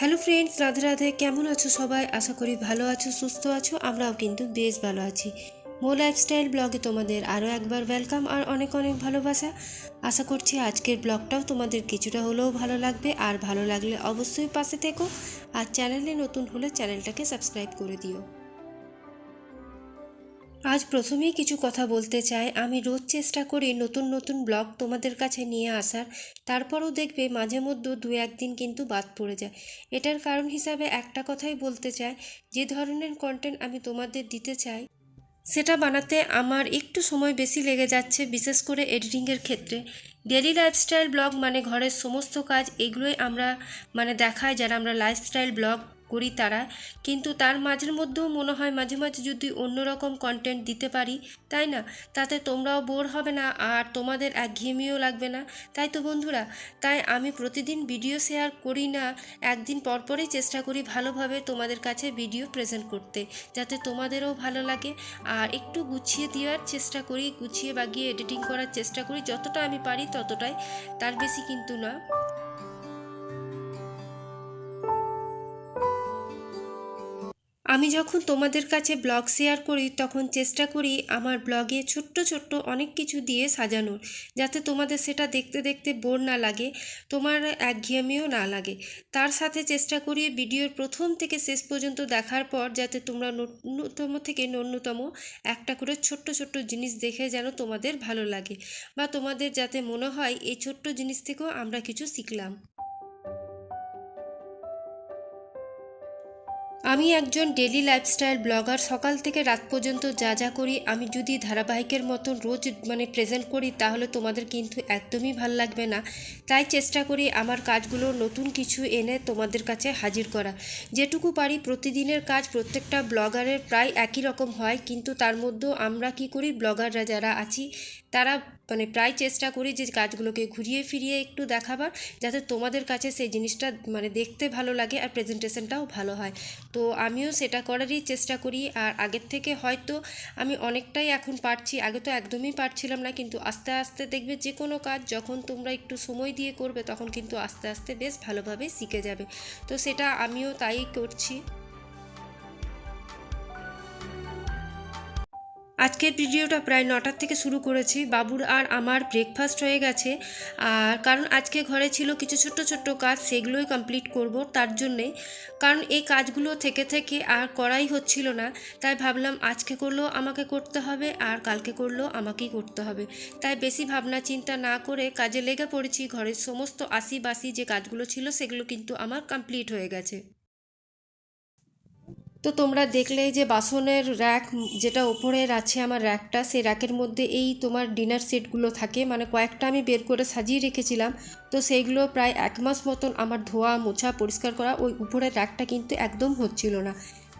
Hello friends, Radhe Radhe. কেমন আছো সবাই? আশা করি ভালো আছো, সুস্থ আছো। আমরাও কিন্তু বেশ ভালো আছি। মো লাইফস্টাইল ব্লগে তোমাদের আরও একবার ওয়েলকাম আর অনেক অনেক ভালোবাসা। আশা করছি আজকের ব্লগটাও তোমাদের কিছুটা হলেও ভালো লাগবে। আর ভালো লাগলে অবশ্যই পাশে থেকো। আর চ্যানেলে নতুন হলে চ্যানেলটাকে সাবস্ক্রাইব করে দিও। আজ প্রথমেই কিছু কথা বলতে চাই। আমি রোজ চেষ্টা করি নতুন নতুন ব্লগ তোমাদের কাছে নিয়ে আসার। তারপরও দেখবে মাঝে মধ্যে দু একদিন কিন্তু বাদ পড়ে যায়। এটার কারণ হিসাবে একটা কথাই বলতে চাই, যে ধরনের কন্টেন্ট আমি তোমাদের দিতে চাই, সেটা বানাতে আমার একটু সময় বেশি লেগে যাচ্ছে, বিশেষ করে এডিটিংয়ের ক্ষেত্রে। ডেলি লাইফস্টাইল ব্লগ মানে ঘরের সমস্ত কাজ, এগুলোই আমরা মানে দেখাই যারা আমরা লাইফস্টাইল ব্লগ করি তারা। কিন্তু তার মাঝের মধ্যেও মনে হয় মাঝে মাঝে যদি অন্যরকম কন্টেন্ট দিতে পারি, তাই না? তাতে তোমরাও বোর হবে না, আর তোমাদের একঘেয়েমিও লাগবে না। তাই তো বন্ধুরা, তাই আমি প্রতিদিন ভিডিও শেয়ার করি না, একদিন পরপরই চেষ্টা করি ভালোভাবে তোমাদের কাছে ভিডিও প্রেজেন্ট করতে, যাতে তোমাদেরও ভালো লাগে। আর একটু গুছিয়ে দেওয়ার চেষ্টা করি, গুছিয়ে বাগিয়ে এডিটিং করার চেষ্টা করি, যতটা আমি পারি ততটাই, তার বেশি কিন্তু না। আমি যখন তোমাদের কাছে ব্লগ শেয়ার করি, তখন চেষ্টা করি আমার ব্লগে ছোট্ট ছোট্ট অনেক কিছু দিয়ে সাজানোর, যাতে তোমাদের সেটা দেখতে দেখতে বোর না লাগে, তোমার একঘেয়েমিও না লাগে। তার সাথে চেষ্টা করি ভিডিওর প্রথম থেকে শেষ পর্যন্ত দেখার পর যাতে তোমরা ন্যূনতম থেকে ন্যূনতম একটা করে ছোট্ট ছোট্ট জিনিস দেখে যেন তোমাদের ভালো লাগে, বা তোমাদের যাতে মনে হয় এই ছোট্ট জিনিস থেকেও আমরা কিছু শিখলাম। আমি একজন ডেলি লাইফস্টাইল ব্লগার সকাল থেকে রাত পর্যন্ত যা যা করি, আমি যদি ধারাবাহিকের মতন রোজ মানে প্রেজেন্ট করি, তাহলে তোমাদের কিন্তু একদমই ভালো লাগবে না। তাই চেষ্টা করি আমার কাজগুলো নতুন কিছু এনে তোমাদের কাছে হাজির করা। যেটুকু পারি প্রতিদিনের কাজ প্রত্যেকটা ব্লগারের প্রায় একই রকম হয়, কিন্তু তার মধ্যেও আমরা কি করি ব্লগাররা যারা আছি, তারা মানে প্রায় চেষ্টা করি যে কাজগুলোকে ঘুরিয়ে ফিরিয়ে একটু দেখাবার, যাতে তোমাদের কাছে সেই জিনিসটা মানে দেখতে ভালো লাগে আর প্রেজেন্টেশনটাও ভালো হয়। তো আমিও সেটা করারই চেষ্টা করি আর আগের থেকে হয়তো আমি অনেকটাই এখন পারছি, আগে তো একদমই পারছিলাম না, কিন্তু আস্তে আস্তে দেখবে যে কোনো কাজ যখন তোমরা একটু সময় দিয়ে করবে তখন কিন্তু আস্তে আস্তে বেশ ভালোভাবে শিখে যাবে। তো সেটা আমিও তাই করছি। আজকের ভিডিওটা প্রায় নটার থেকে শুরু করেছি। বাবুর আর আমার ব্রেকফাস্ট হয়ে গেছে। আর কারণ আজকে ঘরে ছিল কিছু ছোট্ট ছোট্ট কাজ, সেগুলোই কমপ্লিট করব তার জন্যে। কারণ এই কাজগুলো থেকে থেকে আর করাই হচ্ছিল না। তাই ভাবলাম আজকে করলেও আমাকে করতে হবে আর কালকে করলেও আমাকেই করতে হবে। তাই বেশি ভাবনা চিন্তা না করে কাজে লেগে পড়েছি। ঘরের সমস্ত আশি বাসি যে কাজগুলো ছিল সেগুলো কিন্তু আমার কমপ্লিট হয়ে গেছে। তো তোমরা দেখলে যে বাসনের র্যাক যেটা ওপরের আছে আমার র্যাকটা সেই র্যাকের মধ্যে এই তোমার ডিনার সেটগুলো থাকে। মানে কয়েকটা আমি বের করে সাজিয়ে রেখেছিলাম। তো সেইগুলো প্রায় এক মাস মতন আমার ধোয়া, মোছা, পরিষ্কার করা ওই উপরের র্যাকটা কিন্তু একদম হচ্ছিল না।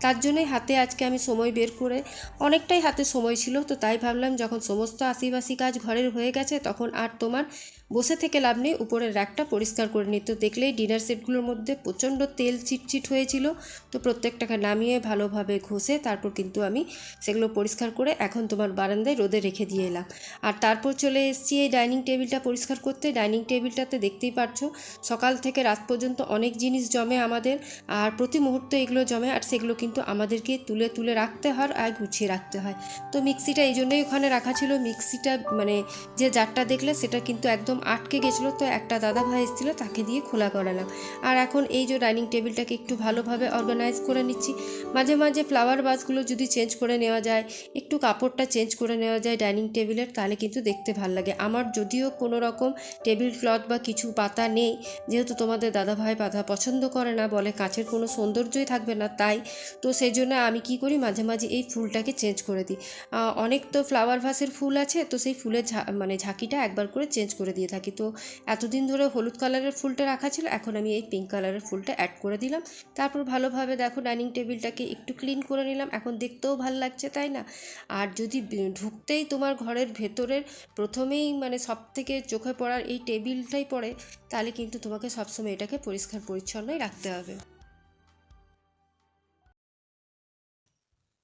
তার জন্যই হাতে আজকে আমি সময় বের করে, অনেকটাই হাতে সময় ছিল। তো তাই ভাবলাম যখন সমস্ত আশিবাসি কাজ ঘরের হয়ে গেছে, তখন আর তোমার বসে থেকে লাভ নেই। উপরের র্যাকটা পরিষ্কার করে নিই তো দেখলেই ডিনার সেটগুলোর মধ্যে প্রচণ্ড তেল চিটচিট হয়েছিল। তো প্রত্যেকটাকে নামিয়ে ভালোভাবে ঘষে তারপর কিন্তু আমি সেগুলো পরিষ্কার করে এখন তোমার বারান্দায় রোদে রেখে দিয়ে এলাম। আর তারপর চলে এসেছি এই ডাইনিং টেবিলটা পরিষ্কার করতে। ডাইনিং টেবিলটাতে দেখতেই পারছ, সকাল থেকে রাত পর্যন্ত অনেক জিনিস জমে আমাদের। আর প্রতি মুহূর্তে এগুলো জমে আর সেগুলো কিন্তু আমাদেরকে তুলে তুলে রাখতে হয় আর গুছিয়ে রাখতে হয়। তো মিক্সিটা এই জন্যই ওখানে রাখা ছিল। মিক্সিটা মানে যে জারটা দেখলে সেটা কিন্তু একদম আটকে গেছিল, তো একটা দাদা ভাই এসেছিল, তাকে দিয়ে খোলা করালাম। আর এখন এই যে ডাইনিং টেবিলটাকে একটু ভালোভাবে অর্গানাইজ করে নিচ্ছি। মাঝে মাঝে ফ্লাওয়ার বাসগুলো যদি চেঞ্জ করে নেওয়া যায়, একটু কাপড়টা চেঞ্জ করে নেওয়া যায় ডাইনিং টেবিলের, তাহলে কিন্তু দেখতে ভালো লাগে। আমার যদিও কোনো রকম টেবিল ক্লথ বা কিছু পাতা নেই, যেহেতু তোমাদের দাদাভাই পাতা পছন্দ করে না, বলে কাছের কোনো সৌন্দর্যই থাকবে না তাই। তো সেই জন্য আমি কি করি, মাঝে মাঝে এই ফুলটাকে চেঞ্জ করে দিই। অনেক তো ফ্লাওয়ার ভাসের ফুল আছে, তো সেই ফুলের মানে ঝাঁকিটা একবার করে চেঞ্জ করে দিয়ে থাকি। তো এতদিন ধরে হলুদ কালারের ফুলটা রাখা ছিল, এখন আমি এই পিঙ্ক কালারের ফুলটা অ্যাড করে দিলাম। তারপর ভালোভাবে দেখো ডাইনিং টেবিলটাকে একটু ক্লিন করে নিলাম। এখন দেখতেও ভালো লাগছে, তাই না? আর যদি ঢুকতেই তোমার ঘরের ভেতরের প্রথমেই মানে সব থেকে চোখে পড়ার এই টেবিলটাই পড়ে, তাহলে কিন্তু তোমাকে সবসময় এটাকে পরিষ্কার পরিচ্ছন্নই রাখতে হবে।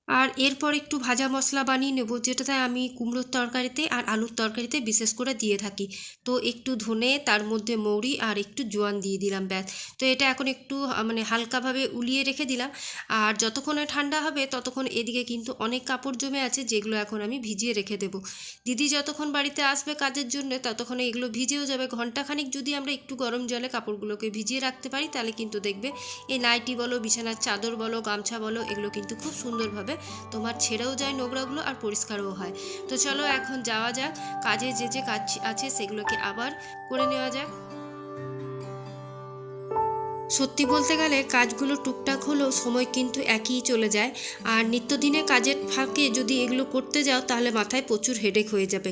আর এরপর একটু ভাজা মশলা বানিয়ে নেব, যেটাতে আমি কুমড়োর তরকারিতে আর আলুর তরকারিতে বিশেষ করে দিয়ে থাকি। তো একটু ধনে, তার মধ্যে মৌরি আর একটু জোয়ান দিয়ে দিলাম, ব্যাস। তো এটা এখন একটু মানে হালকাভাবে উলিয়ে রেখে দিলাম। আর যতক্ষণে ঠান্ডা হবে, ততক্ষণ এদিকে কিন্তু অনেক কাপড় জমে আছে, যেগুলো এখন আমি ভিজিয়ে রেখে দেবো। দিদি যতক্ষণ বাড়িতে আসবে কাজের জন্য, ততক্ষণে এগুলো ভিজেও যাবে। ঘন্টাখানিক যদি আমরা একটু গরম জলে কাপড়গুলোকে ভিজিয়ে রাখতে পারি, তাহলে কিন্তু দেখবে এই নাইটি বলো, বিছানার চাদর বলো, গামছা বলো, এগুলো কিন্তু খুব সুন্দরভাবে তোমার ছেড়েও যায় নোংরাগুলো আর পরিষ্কারও হয়। তো চলো এখন যাওয়া যাক, কাজে যে যে কাজ আছে সেগুলোকে আবার করে নেওয়া যাক। সত্যি বলতে গেলে কাজগুলো টুকটাক হলেও সময় কিন্তু একই চলে যায়। আর নিত্যদিনে কাজের ফাঁকে যদি এগুলো করতে যাও, তাহলে মাথায় প্রচুর হেডেক হয়ে যাবে।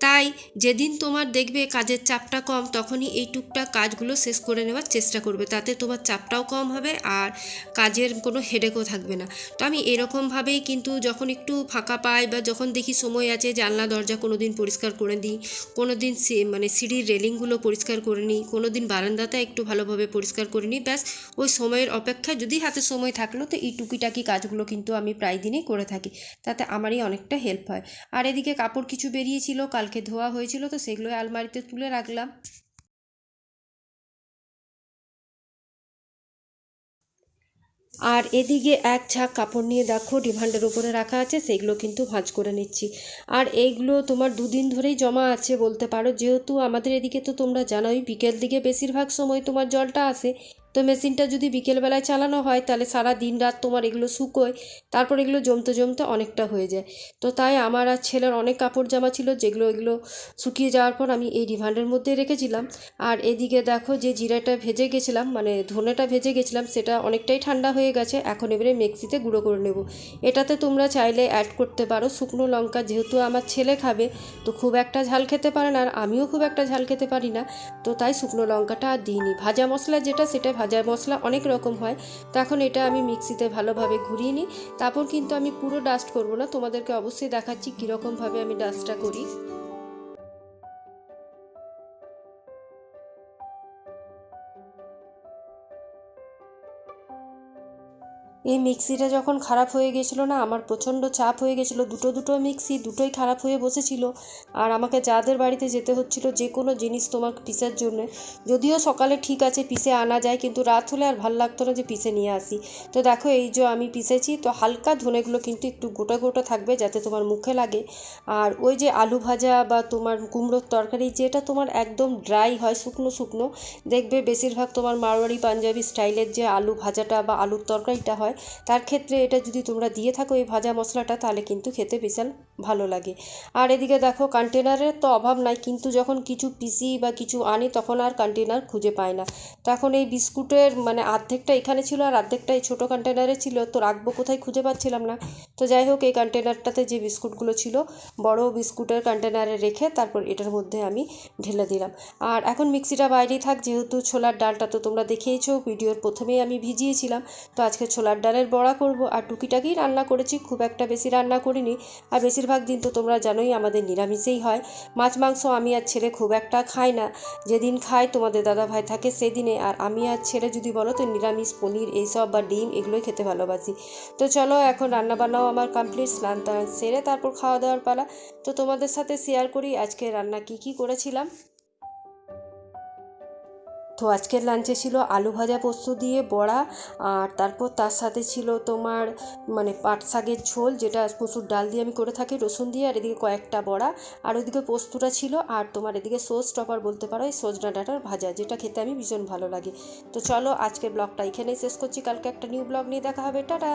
তাই যেদিন তোমার দেখবে কাজের চাপটা কম, তখনই এই টুকটাক কাজগুলো শেষ করে নেওয়ার চেষ্টা করবে। তাতে তোমার চাপটাও কম হবে আর কাজের কোনো হেডেকও থাকবে না। তো আমি এরকমভাবেই কিন্তু যখন একটু ফাঁকা পাই বা যখন দেখি সময় আছে, জানলা, দরজা কোনো দিন পরিষ্কার করে দিই কোনো দিন মানে সিঁড়ির রেলিংগুলো পরিষ্কার করে নিই কোনো দিন বারান্দাটা একটু ভালোভাবে পরিষ্কার করে নিই ব্যাস ওই সময়ের অপেক্ষায় যদি হাতে সময় থাকল তো এই টুকিটাকি কাজগুলো কিন্তু আমি প্রায় দিনই করে থাকি। তাতে আমারই অনেকটা হেল্প হয়। আর এদিকে কাপড় কিছু বেরিয়েছিল, কালকে ধোয়া হয়েছিল তো সেগুলো আলমারিতে তুলে রাখলাম। আর এদিকে এক ঝাঁক কাপড় নিয়ে দেখো ডিভান্ডের উপরে রাখা আছে, সেগুলো কিন্তু ভাঁজ করে নিচ্ছি। আর এইগুলো তোমার দুদিন ধরেই জমা আছে বলতে পারো। যেহেতু আমাদের এদিকে তো তোমরা জানোই, বিকেল দিকে বেশিরভাগ সময় তোমার জলটা আসে। তো মেশিনটা যদি বিকেলবেলায় চালানো হয়, তাহলে সারা দিন রাত তোমার এগুলো শুকোয়, তারপর এগুলো জমতে জমতে অনেকটা হয়ে যায়। তো তাই আমার আর ছেলের অনেক কাপড় জামা ছিল, যেগুলো এগুলো শুকিয়ে যাওয়ার পর আমি এই ডিভান্ডের মধ্যে রেখেছিলাম। আর এদিকে দেখো যে জিরাটা ভেজে গেছিলাম মানে ধনেটা ভেজে গেছিলাম, সেটা অনেকটাই ঠান্ডা হয়ে গেছে, এখন এবারে মিক্সিতে গুঁড়ো করে নেব। এটাতে তোমরা চাইলে অ্যাড করতে পারো, শুকনো লঙ্কা যেহেতু আমার ছেলে খাবে, তো খুব একটা ঝাল খেতে পারে না, আর আমিও খুব একটা ঝাল খেতে পারি না, তো তাই শুকনো লঙ্কাটা আর দিইনি। ভাজা মশলা যেটা, সেটা ভাজা মশলা অনেক রকম হয়। তো এখন এটা আমি মিক্সিতে ভালোভাবে ঘুরিয়ে নিই। তারপর কিন্তু আমি পুরো ডাস্ট করব না। তোমাদেরকে অবশ্যই দেখাচ্ছি কীরকমভাবে আমি ডাস্টটা করি। এই মিক্সিটা যখন খারাপ হয়ে গেছিল না, আমার প্রচণ্ড চাপ হয়ে গেছিল, দুটো দুটো মিক্সি দুটোই খারাপ হয়ে বসেছিল। আর আমাকে যাদের বাড়িতে যেতে হচ্ছিল যে কোনো জিনিস তোমার পিসার জন্য। যদিও সকালে ঠিক আছে পিসে আনা যায়, কিন্তু রাত হলে আর ভালো লাগতো না যে পিসে নিয়ে আসি। তো দেখো, এই যে আমি পিসেছি, তো হালকা ধনেগুলো কিন্তু একটু গোটা গোটা থাকবে যাতে তোমার মুখে লাগে। আর ওই যে আলু ভাজা বা তোমার কুমড়োর তরকারি, যেটা তোমার একদম ড্রাই হয়, শুকনো শুকনো, দেখবে বেশিরভাগ তোমার মারোয়ারি পাঞ্জাবি স্টাইলের যে আলু ভাজাটা বা আলুর তরকারিটা হয় তার ক্ষেত্রে এটা যদি তোমরা দিয়ে থাকো এই ভাজা মশলাটা, তাহলে কিন্তু খেতে বিশাল ভালো লাগে। আর এদিকে দেখো কন্টেনারের তো অভাব নাই, কিন্তু যখন কিছু পিসি বা কিছু আনি, তখন আর কন্টেনার খুঁজে পায় না। তখন এই বিস্কুটের মানে অর্ধেকটা এখানে ছিল আর অর্ধেকটা এই ছোটো কন্টেনারে ছিল, তো রাখব কোথায় খুঁজে পাচ্ছিলাম না। তো যাই হোক, এই কন্টেনারটাতে যে বিস্কুটগুলো ছিল, বড় বিস্কুটের কন্টেনারে রেখে তারপর এটার মধ্যে আমি ঢেলে দিলাম। আর এখন মিক্সিটা বাইরেই থাক, যেহেতু ছোলার ডালটা তো তোমরা দেখেইছো, ভিডিওর প্রথমেই আমি ভিজিয়েছিলাম, তো আজকে ছোলার ডালের বড়া করব আর টুকিটাকি রান্না করেছি, খুব একটা বেশি রান্না করিনি। আর বেশিরভাগ দিন তো তোমরা জানোই আমাদের নিরামিষেই হয়। মাছ, মাংস আমি আর ছেলে খুব একটা খাই না। যেদিন খাই তোমাদের দাদা ভাই থাকে সেদিনে। আর আমি আর ছেলে যদি বলো তো নিরামিষ, পনির এইসব বা ডিম এগুলোই খেতে ভালোবাসি। তো চলো এখন রান্না বান্নাও আমার কমপ্লিট স্নান সেরে তারপর খাওয়া দাওয়ার পালা। তো তোমাদের সাথে শেয়ার করি আজকে রান্না কি কি করেছিলাম। তো আজকের লাঞ্চে ছিল আলু ভাজা পোস্ত দিয়ে বড়া, আর তারপর তার সাথে ছিল তোমার মানে পাট শাকের ঝোল যেটা মসুর ডাল দিয়ে আমি করে থাকি, রসুন দিয়ে, আর এদিকে কয়েকটা বড়া, আর ওইদিকে পোস্তটা ছিল, আর তোমার এদিকে সোস টপার বলতে পারো, এই সজনা ডাঁটার ভাজা, যেটা খেতে আমি ভীষণ ভালো লাগে। তো চলো আজকের ব্লগটা এখানেই শেষ করছি, কালকে একটা নিউ ব্লগ নিয়ে দেখা হবে, টাটা!